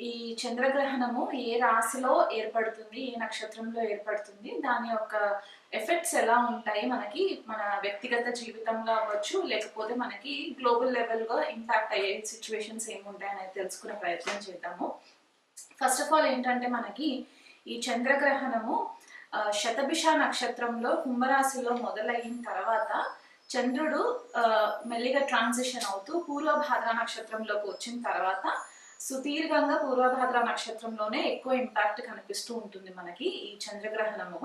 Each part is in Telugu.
ఈ చంద్రగ్రహణము ఏ రాశిలో ఏర్పడుతుంది ఏ నక్షత్రంలో ఏర్పడుతుంది దాని యొక్క ఎఫెక్ట్స్ ఎలా ఉంటాయి మనకి మన వ్యక్తిగత జీవితంలో అవ్వచ్చు లేకపోతే మనకి గ్లోబల్ లెవెల్గా ఇంపాక్ట్ అయ్యే సిచ్యువేషన్స్ ఏముంటాయి అనేది తెలుసుకునే ప్రయత్నం చేద్దాము. ఫస్ట్ ఆఫ్ ఆల్ ఏంటంటే మనకి ఈ చంద్రగ్రహణము శతభిష నక్షత్రంలో కుంభరాశిలో మొదలైన తర్వాత చంద్రుడు మెల్లిగా ట్రాన్సిషన్ అవుతూ పూర్వభాద్ర నక్షత్రంలోకి వచ్చిన తర్వాత సుదీర్ఘంగా పూర్వభాద్ర నక్షత్రంలోనే ఎక్కువ ఇంపాక్ట్ కనిపిస్తూ ఉంటుంది మనకి ఈ చంద్రగ్రహణము.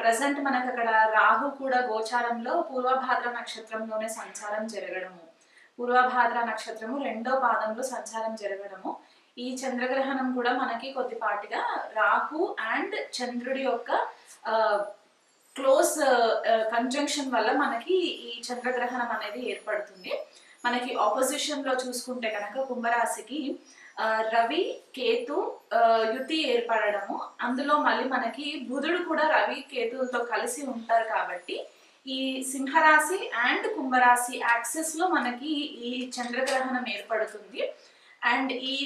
ప్రజెంట్ మనకు అక్కడ రాహు కూడా గోచారంలో పూర్వభాద్ర నక్షత్రంలోనే సంచారం జరగడము. పూర్వభాద్ర నక్షత్రము రెండో పాదంలో సంచారం జరగడము. ఈ చంద్రగ్రహణం కూడా మనకి కొద్దిపాటిగా రాహు అండ్ చంద్రుడి యొక్క క్లోజ్ కంజంక్షన్ వల్ల మనకి ఈ చంద్రగ్రహణం అనేది ఏర్పడుతుంది. మనకి ఆపోజిషన్లో చూసుకుంటే కనుక కుంభరాశికి రవి కేతు యుతి ఏర్పడడము. అందులో మళ్ళీ మనకి బుధుడు కూడా రవి కేతులతో కలిసి ఉంటారు కాబట్టి ఈ సింహరాశి అండ్ కుంభరాశి యాక్సెస్లో మనకి ఈ చంద్రగ్రహణం ఏర్పడుతుంది. అండ్ ఈ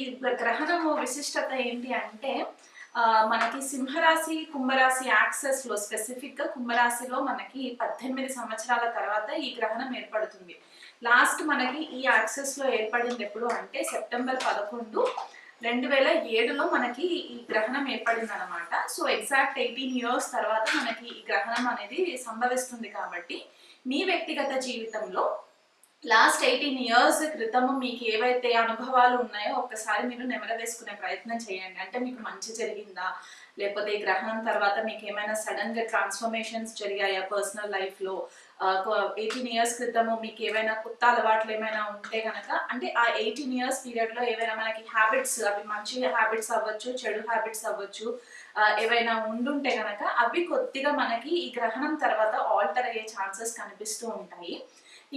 గ్రహణము విశిష్టత ఏంటి అంటే మనకి సింహరాశి కుంభరాశి యాక్సెస్లో స్పెసిఫిక్గా కుంభరాశిలో మనకి పద్దెనిమిది సంవత్సరాల తర్వాత ఈ గ్రహణం ఏర్పడుతుంది. లాస్ట్ మనకి ఈ యాక్సెస్లో ఏర్పడింది ఎప్పుడు అంటే సెప్టెంబర్ పదకొండు రెండు వేల ఏడులో మనకి ఈ గ్రహణం ఏర్పడింది అనమాట సో ఎగ్జాక్ట్ ఎయిటీన్ ఇయర్స్ తర్వాత మనకి ఈ గ్రహణం అనేది సంభవిస్తుంది కాబట్టి మీ వ్యక్తిగత జీవితంలో లాస్ట్ ఎయిటీన్ ఇయర్స్ క్రితము మీకు ఏవైతే అనుభవాలు ఉన్నాయో ఒక్కసారి మీరు నెమల వేసుకునే ప్రయత్నం చేయండి. అంటే మీకు మంచి జరిగిందా? లేకపోతే ఈ గ్రహణం తర్వాత మీకు ఏమైనా సడన్గా ట్రాన్స్ఫర్మేషన్స్ జరిగాయా పర్సనల్ లైఫ్లో? ఎయిటీన్ ఇయర్స్ క్రితము మీకు ఏవైనా కొత్త అలవాట్లు ఏమైనా ఉంటే కనుక అంటే ఆ ఎయిటీన్ ఇయర్స్ పీరియడ్లో ఏవైనా మనకి హ్యాబిట్స్ అవి మంచి హ్యాబిట్స్ అవ్వచ్చు చెడు హ్యాబిట్స్ అవ్వచ్చు ఏవైనా ఉండుంటే కనుక అవి కొద్దిగా మనకి ఈ గ్రహణం తర్వాత ఆల్టర్ అయ్యే ఛాన్సెస్ కనిపిస్తూ ఉంటాయి.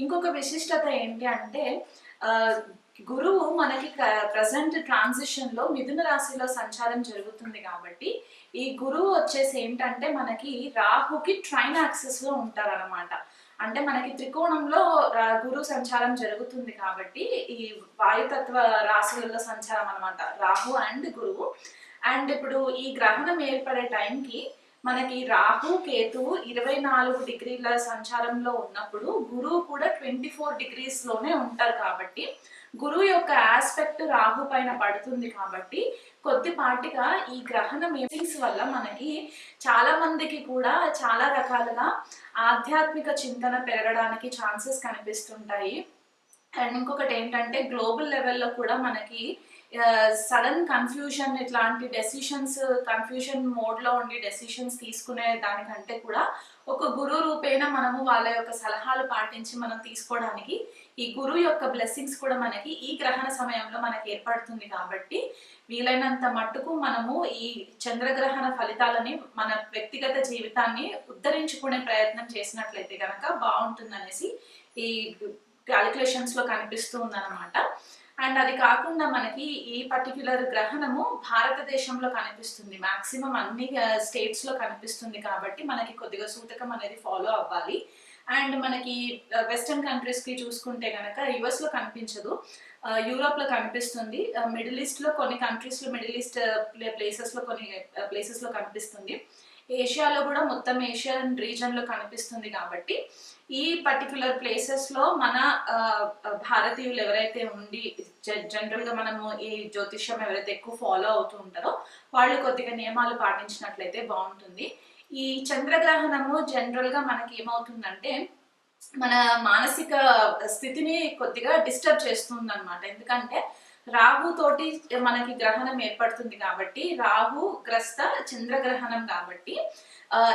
ఇంకొక విశిష్టత ఏంటి అంటే గురువు మనకి ప్రజెంట్ ట్రాన్సిషన్లో మిథున రాశిలో సంచారం జరుగుతుంది కాబట్టి ఈ గురువు వచ్చేసి ఏంటంటే మనకి రాహుకి ట్రైన్ యాక్సెస్లో ఉంటారన్నమాట. అంటే మనకి త్రికోణంలో గురు సంచారం జరుగుతుంది కాబట్టి ఈ వాయుతత్వ రాశులలో సంచారం అనమాట రాహు అండ్ గురువు. అండ్ ఇప్పుడు ఈ గ్రహణం ఏర్పడే టైంకి మనకి రాహు కేతు ఇరవై నాలుగు డిగ్రీల సంచారంలో ఉన్నప్పుడు గురువు కూడా ట్వంటీ ఫోర్ డిగ్రీస్లోనే ఉంటారు కాబట్టి గురువు యొక్క ఆస్పెక్ట్ రాహు పైన పడుతుంది కాబట్టి కొద్దిపాటిగా ఈ గ్రహణ మీటింగ్స్ వల్ల మనకి చాలా మందికి కూడా చాలా రకాలుగా ఆధ్యాత్మిక చింతన పెరగడానికి ఛాన్సెస్ కనిపిస్తుంటాయి. అండ్ ఇంకొకటి ఏంటంటే గ్లోబల్ లెవెల్లో కూడా మనకి సడన్ కన్ఫ్యూజన్ ఇట్లాంటి డెసిషన్స్ కన్ఫ్యూజన్ మోడ్లో ఉండి డెసిషన్స్ తీసుకునే దానికంటే కూడా ఒక గురు రూపేణ మనము వాళ్ళ యొక్క సలహాలు పాటించి మనం తీసుకోవడానికి ఈ గురువు యొక్క బ్లెస్సింగ్స్ కూడా మనకి ఈ గ్రహణ సమయంలో మనకి ఏర్పడుతుంది కాబట్టి వీలైనంత మట్టుకు మనము ఈ చంద్రగ్రహణ ఫలితాలని మన వ్యక్తిగత జీవితాన్ని ఉద్ధరించుకునే ప్రయత్నం చేసినట్లయితే కనుక బాగుంటుందనేసి ఈ క్యాలిక్యులేషన్స్లో కనిపిస్తూ ఉందన్నమాట. అండ్ అది కాకుండా మనకి ఈ పర్టిక్యులర్ గ్రహణము భారతదేశంలో కనిపిస్తుంది. మాక్సిమం అన్ని uh, స్టేట్స్లో కనిపిస్తుంది కాబట్టి మనకి కొద్దిగా సూతకం అనేది ఫాలో అవ్వాలి. అండ్ మనకి వెస్టర్న్ కంట్రీస్కి చూసుకుంటే కనుక యుఎస్లో కనిపించదు. యూరోప్లో కనిపిస్తుంది. మిడిల్ ఈస్ట్లో కొన్ని కంట్రీస్లో మిడిల్ ఈస్ట్ ప్లేసెస్లో కొన్ని ప్లేసెస్లో కనిపిస్తుంది. ఏషియాలో కూడా మొత్తం ఏషియన్ రీజన్లో కనిపిస్తుంది కాబట్టి ఈ పర్టికులర్ ప్లేసెస్లో మన భారతీయులు ఎవరైతే ఉండి జనరల్గా మనము ఈ జ్యోతిష్యం ఎవరైతే ఎక్కువ ఫాలో అవుతూ ఉంటారో వాళ్ళు కొద్దిగా నియమాలు పాటించినట్లయితే బాగుంటుంది. ఈ చంద్రగ్రహణము జనరల్గా మనకి ఏమవుతుందంటే మన మానసిక స్థితిని కొద్దిగా డిస్టర్బ్ చేస్తుంది అనమాట ఎందుకంటే రాహు తోటి మనకి గ్రహణం ఏర్పడుతుంది కాబట్టి రాహు గ్రస్త చంద్రగ్రహణం కాబట్టి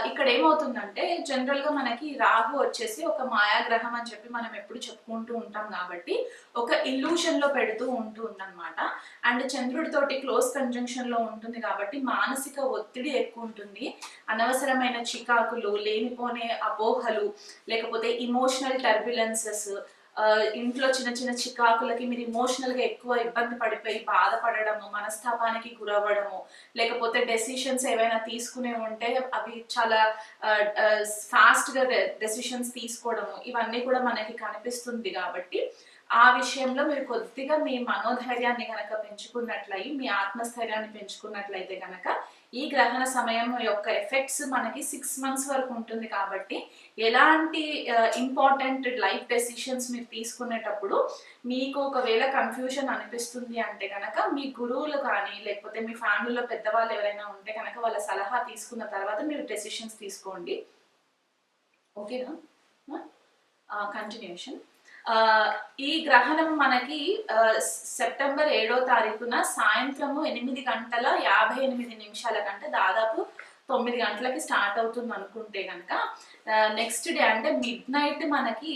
ఇక్కడ ఏమవుతుందంటే జనరల్గా మనకి రాహు వచ్చేసి ఒక మాయాగ్రహం అని చెప్పి మనం ఎప్పుడు చెప్పుకుంటూ ఉంటాం కాబట్టి ఒక ఇల్యూషన్లో పెడుతూ ఉంటుంది అనమాట అండ్ చంద్రుడితోటి క్లోజ్ కంజంక్షన్లో ఉంటుంది కాబట్టి మానసిక ఒత్తిడి ఎక్కువ ఉంటుంది. అనవసరమైన చికాకులు లేనిపోనే అపోహలు లేకపోతే ఇమోషనల్ టర్బ్యులెన్సెస్ ఇంట్లో చిన్న చిన్న చికాకులకి మీరు ఇమోషనల్గా ఎక్కువ ఇబ్బంది పడిపోయి బాధపడడము మనస్తాపానికి గురవ్వడము లేకపోతే డెసిషన్స్ ఏవైనా తీసుకునే ఉంటే అవి చాలా ఫాస్ట్గా డెసిషన్స్ తీసుకోవడము ఇవన్నీ కూడా మనకి కనిపిస్తుంది కాబట్టి ఆ విషయంలో మీరు కొద్దిగా మీ మనోధైర్యాన్ని కనుక పెంచుకున్నట్లయి మీ ఆత్మస్థైర్యాన్ని పెంచుకున్నట్లయితే కనుక ఈ గ్రహణ సమయం యొక్క ఎఫెక్ట్స్ మనకి సిక్స్ మంత్స్ వరకు ఉంటుంది కాబట్టి ఎలాంటి ఇంపార్టెంట్ లైఫ్ డెసిషన్స్ మీరు తీసుకునేటప్పుడు మీకు ఒకవేళ కన్ఫ్యూజన్ అనిపిస్తుంది అంటే కనుక మీ గురువులు కానీ లేకపోతే మీ ఫ్యామిలీలో పెద్దవాళ్ళు ఎవరైనా ఉంటే కనుక వాళ్ళ సలహా తీసుకున్న తర్వాత మీరు డెసిషన్స్ తీసుకోండి. ఓకేనా కంటిన్యూషన్ ఈ గ్రహణం మనకి సెప్టెంబర్ ఏడో తారీఖున సాయంత్రము ఎనిమిది గంటల యాభై ఎనిమిది నిమిషాల కంటే దాదాపు తొమ్మిది గంటలకి స్టార్ట్ అవుతుంది అనుకుంటే కనుక నెక్స్ట్ డే అంటే మిడ్ నైట్ మనకి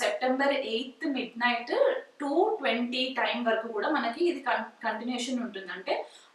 September eighth mid night two twenty time వరకు కూడా మనకి ఇది కంటిన్యూషన్ ఉంటుంది. అంటే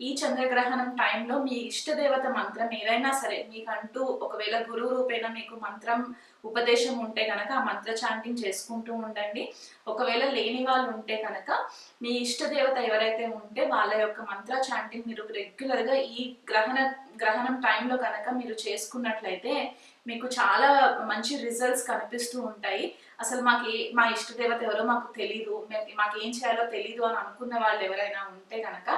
ఈ చంద్రగ్రహణం టైంలో మీ ఇష్టదేవత మంత్రం ఏదైనా సరే మీకంటూ ఒకవేళ గురువు రూపేణ మీకు మంత్రం ఉపదేశం ఉంటే కనుక ఆ మంత్ర చాంటింగ్ చేసుకుంటూ ఉండండి. ఒకవేళ లేని వాళ్ళు ఉంటే కనుక మీ ఇష్టదేవత ఎవరైతే ఉంటే వాళ్ళ యొక్క మంత్ర చాంటింగ్ మీరు రెగ్యులర్గా ఈ గ్రహణ గ్రహణం టైంలో కనుక మీరు చేసుకున్నట్లయితే మీకు చాలా మంచి రిజల్ట్స్ కనిపిస్తూ ఉంటాయి. అసలు మాకు ఏ మా ఇష్టదేవత ఎవరో మాకు తెలీదు. మాకు ఏం చేయాలో తెలీదు అని అనుకున్న వాళ్ళు ఎవరైనా ఉంటే కనుక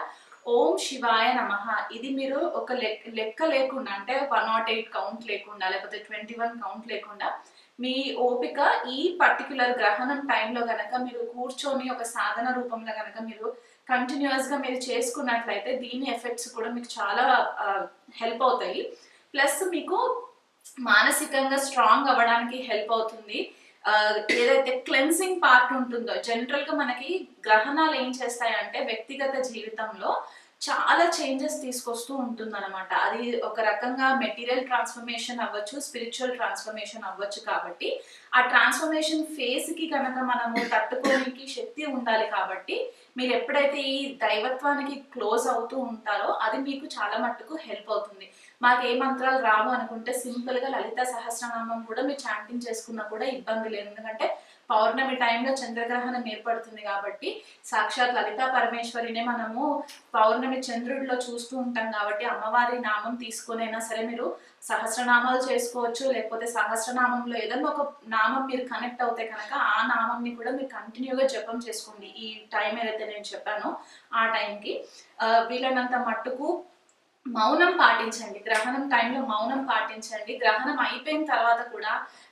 ఓం శివాయ నమ. ఇది మీరు ఒక లెక్క లెక్క లేకుండా అంటే వన్ నాట్ ఎయిట్ కౌంట్ లేకుండా లేకపోతే ట్వంటీ వన్ కౌంట్ లేకుండా మీ ఓపిక ఈ పర్టికులర్ గ్రహణం టైంలో గనక మీరు కూర్చొని ఒక సాధన రూపంలో గనక మీరు కంటిన్యూస్గా మీరు చేసుకున్నట్లయితే దీని ఎఫెక్ట్స్ కూడా మీకు చాలా హెల్ప్ అవుతాయి. ప్లస్ మీకు మానసికంగా స్ట్రాంగ్ అవ్వడానికి హెల్ప్ అవుతుంది. ఏదైతే క్లెన్సింగ్ పార్ట్ ఉంటుందో జనరల్గా మనకి గ్రహణాలు ఏం చేస్తాయంటే వ్యక్తిగత జీవితంలో చాలా చేంజెస్ తీసుకొస్తూ ఉంటుందన్నమాట. అది ఒక రకంగా మెటీరియల్ ట్రాన్స్ఫర్మేషన్ అవ్వచ్చు స్పిరిచువల్ ట్రాన్స్ఫర్మేషన్ అవ్వచ్చు కాబట్టి ఆ ట్రాన్స్ఫర్మేషన్ ఫేజ్కి కనుక మనము తట్టుకోనికి శక్తి ఉండాలి కాబట్టి మీరు ఎప్పుడైతే ఈ దైవత్వానికి క్లోజ్ అవుతూ ఉంటారో అది మీకు చాలా మట్టుకు హెల్ప్ అవుతుంది. మాకు ఏ మంత్రాలు రావు అనుకుంటే సింపుల్గా లలిత సహస్రనామం కూడా మీరు చాంటింగ్ చేసుకున్నా కూడా ఇబ్బంది లేదు. ఎందుకంటే పౌర్ణమి టైంలో చంద్రగ్రహణం ఏర్పడుతుంది కాబట్టి సాక్షాత్ లలితా పరమేశ్వరినే మనము పౌర్ణమి చంద్రుడిలో చూస్తూ ఉంటాం కాబట్టి అమ్మవారి నామం తీసుకునైనా సరే మీరు సహస్రనామాలు చేసుకోవచ్చు లేకపోతే సహస్రనామంలో ఏదన్నా ఒక నామం మీరు కనెక్ట్ అవుతే కనుక ఆ నామంని కూడా మీరు కంటిన్యూగా జపం చేసుకోండి. ఈ టైం ఏదైతే నేను చెప్పానో ఆ టైంకి ఆ, వీలైనంత మట్టుకు మౌనం పాటించండి. గ్రహణం టైంలో మౌనం పాటించండి. గ్రహణం అయిపోయిన తర్వాత కూడా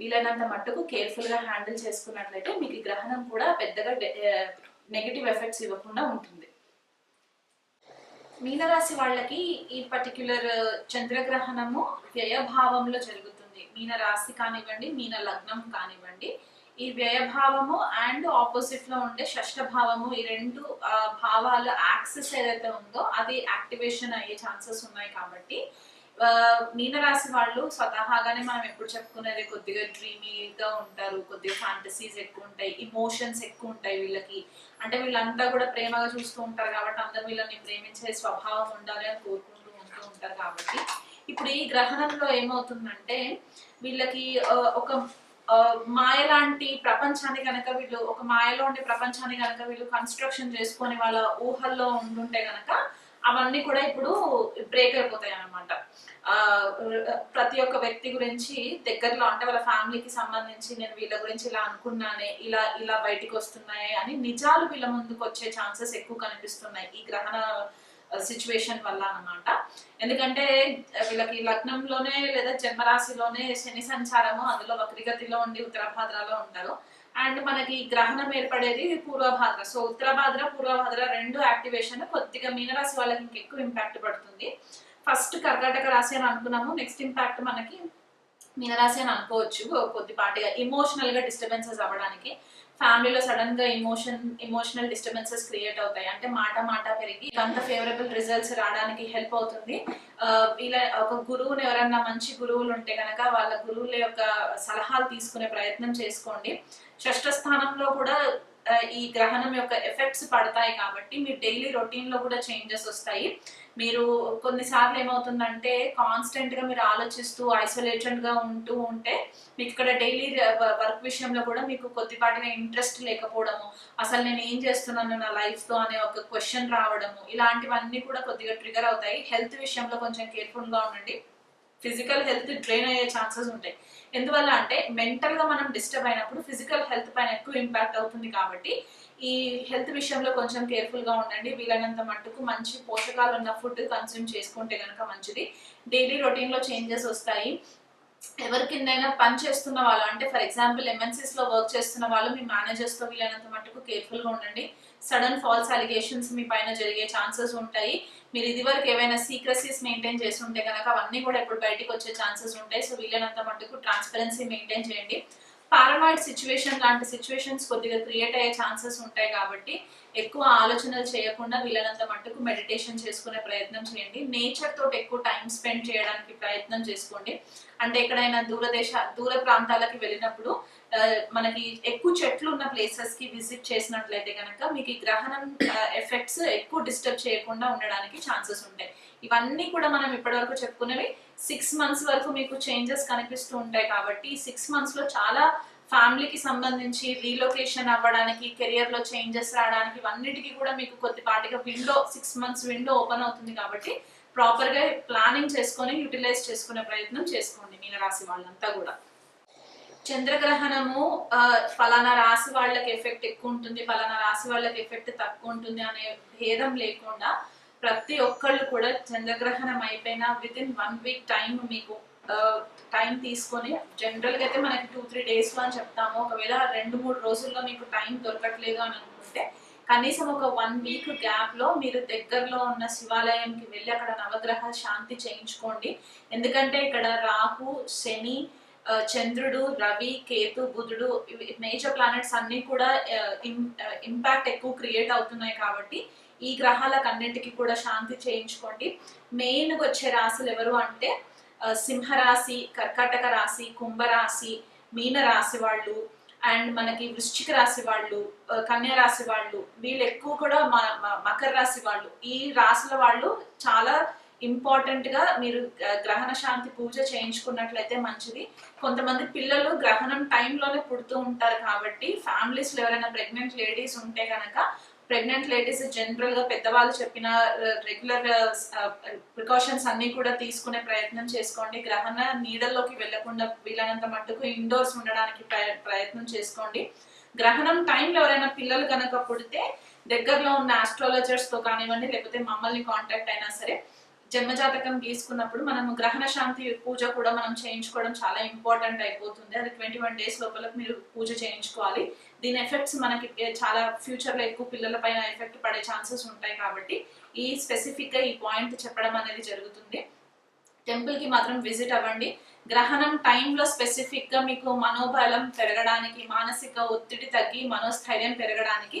వీలైనంత మట్టుకు కేర్ఫుల్గా హ్యాండిల్ చేసుకున్నట్లయితే మీకు గ్రహణం కూడా పెద్దగా నెగిటివ్ ఎఫెక్ట్స్ ఇవ్వకుండా ఉంటుంది. మీనరాశి వాళ్ళకి ఈ పర్టిక్యులర్ చంద్రగ్రహణము వ్యయభావంలో జరుగుతుంది. మీన రాశి కానివ్వండి మీన లగ్నం కానివ్వండి ఈ వ్యయభావము అండ్ ఆపోజిట్లో ఉండే షష్ఠ భావము ఈ రెండు భావాల యాక్సెస్ ఏదైతే ఉందో అది యాక్టివేషన్ అయ్యే ఛాన్సెస్ ఉన్నాయి కాబట్టి మీనరాశి వాళ్ళు స్వతహాగానే మనం ఎప్పుడు చెప్పుకునేది కొద్దిగా డ్రీమీగా ఉంటారు కొద్దిగా ఫ్యాంటసీస్ ఎక్కువ ఉంటాయి ఇమోషన్స్ ఎక్కువ ఉంటాయి వీళ్ళకి. అంటే వీళ్ళంతా కూడా ప్రేమగా చూస్తూ ఉంటారు కాబట్టి అందరూ వీళ్ళని ప్రేమించే స్వభావం ఉండాలి అని కోరుకుంటూ ఉంటూ ఉంటారు కాబట్టి. ఇప్పుడు ఈ గ్రహణంలో ఏమవుతుందంటే వీళ్ళకి ఒక మాయ లాంటి ప్రపంచాన్ని కనుక వీళ్ళు ఒక మాయలో ఉండే ప్రపంచాన్ని కనుక వీళ్ళు కన్స్ట్రక్షన్ చేసుకొని వాళ్ళ ఊహల్లో ఉండుంటే కనుక అవన్నీ కూడా ఇప్పుడు బ్రేక్ అయిపోతాయి అనమాట ప్రతి ఒక్క వ్యక్తి గురించి దగ్గరలో అంటే వాళ్ళ ఫ్యామిలీకి సంబంధించి నేను వీళ్ళ గురించి ఇలా అనుకున్నానే ఇలా ఇలా బయటికి వస్తున్నాయి అని నిజాలు వీళ్ళ ముందుకు వచ్చే ఛాన్సెస్ ఎక్కువ కనిపిస్తున్నాయి ఈ గ్రహణ సిచ్యువేషన్ వల్ల అన్నమాట. ఎందుకంటే వీళ్ళకి లగ్నంలోనే లేదా జన్మరాశిలోనే శని సంచారము అందులో వక్రిగతిలో ఉండి ఉత్తరాభాద్రలో ఉంటారు. అండ్ మనకి గ్రహణం ఏర్పడేది పూర్వభాద్ర. సో ఉత్తరభాద్ర పూర్వభాద్ర రెండు యాక్టివేషన్ కొద్దిగా మీనరాశి వాళ్ళకి ఇంకెక్కువ ఇంపాక్ట్ పడుతుంది. ఫస్ట్ కర్కాటక రాశి అని అనుకున్నాము. నెక్స్ట్ ఇంపాక్ట్ మనకి మీనరాశి అని అనుకోవచ్చు. కొద్దిపాటిగా ఇమోషనల్గా డిస్టర్బెన్సెస్ అవ్వడానికి. ఫ్యామిలీలో సడన్గా ఇమోషన్ ఎమోషనల్ డిస్టర్బెన్సెస్ క్రియేట్ అవుతాయి. అంటే మాట మాట పెరిగి అంత ఫేవరబుల్ రిజల్ట్స్ రావడానికి హెల్ప్ అవుతుంది. ఇలా ఒక గురువుని ఎవరన్నా మంచి గురువులు ఉంటే కనుక వాళ్ళ గురువుల యొక్క సలహాలు తీసుకునే ప్రయత్నం చేసుకోండి. షష్ఠ స్థానంలో కూడా ఈ గ్రహణం యొక్క ఎఫెక్ట్స్ పడతాయి కాబట్టి మీ డైలీ రొటీన్లో కూడా చేంజెస్ వస్తాయి. మీరు కొన్నిసార్లు ఏమవుతుందంటే కాన్స్టెంట్గా మీరు ఆలోచిస్తూ ఐసోలేటెడ్గా ఉంటూ ఉంటే మీకు ఇక్కడ డైలీ వర్క్ విషయంలో కూడా మీకు కొద్దిపాటిగా ఇంట్రెస్ట్ లేకపోవడము అసలు నేను ఏం చేస్తున్నాను నా లైఫ్తో అనే ఒక క్వశ్చన్ రావడము ఇలాంటివన్నీ కూడా కొద్దిగా ట్రిగర్ అవుతాయి. హెల్త్ విషయంలో కొంచెం కేర్ఫుల్గా ఉండండి. ఫిజికల్ హెల్త్ డ్రైన్ అయ్యే ఛాన్సెస్ ఉంటాయి. ఎందువల్ల అంటే మెంటల్గా మనం డిస్టర్బ్ అయినప్పుడు ఫిజికల్ హెల్త్ పైన ఎక్కువ ఇంపాక్ట్ అవుతుంది కాబట్టి ఈ హెల్త్ విషయంలో కొంచెం కేర్ఫుల్గా ఉండండి. వీలైనంత మట్టుకు మంచి పోషకాలు ఉన్న ఫుడ్ కన్స్యూమ్ చేసుకుంటే కనుక మంచిది. డైలీ రొటీన్లో చేంజెస్ వస్తాయి. ఎవరి కిందైనా పని చేస్తున్న వాళ్ళు అంటే ఫర్ ఎగ్జాంపుల్ ఎంఎన్సీస్లో వర్క్ చేస్తున్న వాళ్ళు మీ మేనేజర్స్తో వీలైనంత మట్టుకు కేర్ఫుల్గా ఉండండి. సడన్ ఫాల్స్ అలిగేషన్స్ మీ పైన జరిగే ఛాన్సెస్ ఉంటాయి. మీరు ఇది వరకు ఏవైనా సీక్రసీస్ మెయింటైన్ చేసి ఉంటే కనుక అవన్నీ కూడా ఇప్పుడు బయటకు వచ్చే ఛాన్సెస్ ఉంటాయి. సో వీలైనంత మట్టుకు ట్రాన్స్పరెన్సీ మెయింటైన్ చేయండి. పారానాయిడ్ సిచ్యువేషన్ లాంటి సిచ్యువేషన్స్ కొద్దిగా క్రియేట్ అయ్యే ఛాన్సెస్ ఉంటాయి కాబట్టి ఎక్కువ ఆలోచనలు చేయకుండా వీలైనంత మట్టుకు మెడిటేషన్ చేసుకునే ప్రయత్నం చేయండి. నేచర్ తోటి ఎక్కువ టైం స్పెండ్ చేయడానికి ప్రయత్నం చేసుకోండి. అంటే ఎక్కడైనా దూరదేశ దూర ప్రాంతాలకు వెళ్ళినప్పుడు మనకి ఎక్కువ చెట్లు ఉన్న ప్లేసెస్కి విజిట్ చేసినట్లయితే కనుక మీకు ఈ గ్రహణం ఎఫెక్ట్స్ ఎక్కువ డిస్టర్బ్ చేయకుండా ఉండడానికి ఛాన్సెస్ ఉంటాయి. ఇవన్నీ కూడా మనం ఇప్పటివరకు చెప్పుకునేవి సిక్స్ మంత్స్ వరకు మీకు చేంజెస్ కనిపిస్తూ ఉంటాయి కాబట్టి సిక్స్ మంత్స్లో చాలా ఫ్యామిలీకి సంబంధించి రీలొకేషన్ అవ్వడానికి కెరియర్లో చేంజెస్ రావడానికి ఇవన్నిటికీ కూడా మీకు కొద్దిపాటిగా window six months window open అవుతుంది కాబట్టి ప్రాపర్గా ప్లానింగ్ చేసుకొని యూటిలైజ్ చేసుకునే ప్రయత్నం చేసుకోండి మీనరాశి వాళ్ళంతా కూడా. చంద్రగ్రహణము ఫలానా రాశి వాళ్ళకి ఎఫెక్ట్ ఎక్కువ ఉంటుంది ఫలానా రాశి వాళ్ళకి ఎఫెక్ట్ తక్కువ ఉంటుంది అనే భేదం లేకుండా ప్రతి ఒక్కళ్ళు కూడా చంద్రగ్రహణం అయిపోయిన with in one week time మీకు టైం తీసుకొని జనరల్గా అయితే మనకి టూ త్రీ డేస్ అని చెప్తాము. ఒకవేళ రెండు మూడు రోజుల్లో మీకు టైం దొరకట్లేదు అని అనుకుంటే కనీసం ఒక వన్ వీక్ గ్యాప్లో మీరు దగ్గరలో ఉన్న శివాలయంకి వెళ్ళి అక్కడ నవగ్రహ శాంతి చేయించుకోండి. ఎందుకంటే ఇక్కడ రాహు శని చంద్రుడు రవి కేతు బుధుడు మేజర్ ప్లానెట్స్ అన్ని కూడా ఇంపాక్ట్ ఎక్కువ క్రియేట్ అవుతున్నాయి కాబట్టి ఈ గ్రహాలకు అన్నిటికీ కూడా శాంతి చేయించుకోండి. మెయిన్గా వచ్చే రాశులు ఎవరు అంటే సింహరాశి కర్కాటక రాశి కుంభరాశి మీన రాశి వాళ్ళు అండ్ మనకి వృశ్చిక రాశి వాళ్ళు కన్యా రాశి వాళ్ళు వీళ్ళు ఎక్కువ కూడా మకర రాశి వాళ్ళు. ఈ రాశుల వాళ్ళు చాలా ఇంపార్టెంట్గా మీరు గ్రహణ శాంతి పూజ చేయించుకున్నట్లయితే మంచిది. కొంతమంది పిల్లలు గ్రహణం టైంలోనే పుడుతూ ఉంటారు కాబట్టి ఫ్యామిలీస్లో ఎవరైనా ప్రెగ్నెంట్ లేడీస్ ఉంటే కనుక ప్రెగ్నెంట్ లేడీస్ జనరల్గా పెద్దవాళ్ళు చెప్పిన రెగ్యులర్ ప్రికాషన్స్ అన్ని కూడా తీసుకునే ప్రయత్నం చేసుకోండి. గ్రహణ నీడల్లోకి వెళ్ళకుండా వీలైనంత మట్టుకు ఇండోర్స్ ఉండడానికి ప్రయత్నం చేసుకోండి. గ్రహణం టైంలో ఎవరైనా పిల్లలు కనుక పుడితే దగ్గరలో ఉన్న ఆస్ట్రాలజర్స్తో కానివ్వండి లేకపోతే మమ్మల్ని కాంటాక్ట్ అయినా సరే జన్మజాతకం గీసుకున్నప్పుడు మనం గ్రహణ శాంతి పూజ కూడా మనం చేయించుకోవడం చాలా ఇంపార్టెంట్ అయిపోతుంది. అది ట్వంటీ వన్ డేస్ లోపల మీరు పూజ చేయించుకోవాలి. దీని ఎఫెక్ట్స్ మనకి చాలా ఫ్యూచర్లో ఎక్కువ పిల్లల పైన ఎఫెక్ట్ పడే ఛాన్సెస్ ఉంటాయి కాబట్టి ఈ స్పెసిఫిక్గా ఈ పాయింట్ చెప్పడం అనేది జరుగుతుంది. టెంపుల్కి మాత్రం విజిట్ అవ్వండి. గ్రహణం టైంలో స్పెసిఫిక్గా మీకు మనోబలం పెరగడానికి మానసిక ఒత్తిడి తగ్గి మనోస్థైర్యం పెరగడానికి